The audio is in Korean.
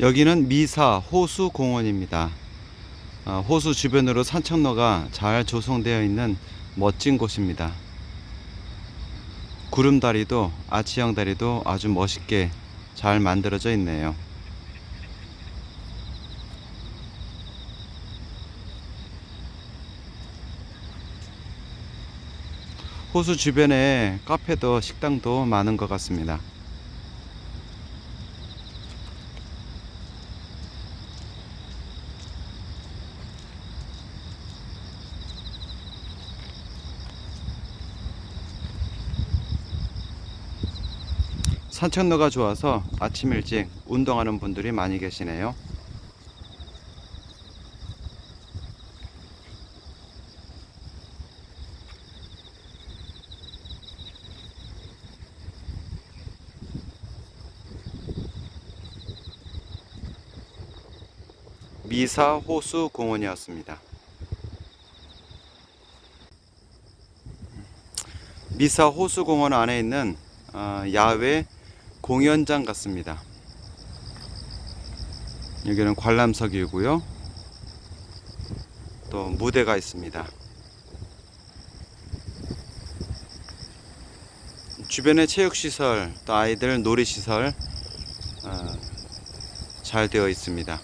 여기는 미사 호수 공원입니다. 아, 호수 주변으로 산책로가 잘 조성되어 있는 멋진 곳입니다. 구름다리도 아치형 다리도 아주 멋있게 잘 만들어져 있네요. 호수 주변에 카페도 식당도 많은 것 같습니다. 산책로가 좋아서 아침 일찍 운동하는 분들이 많이 계시네요. 미사 호수 공원이었습니다. 미사 호수 공원 안에 있는 어, 야외 공연장 같습니다. 여기는 관람석이고요. 또 무대가 있습니다. 주변에 체육시설, 또 아이들 놀이시설 어, 잘 되어 있습니다.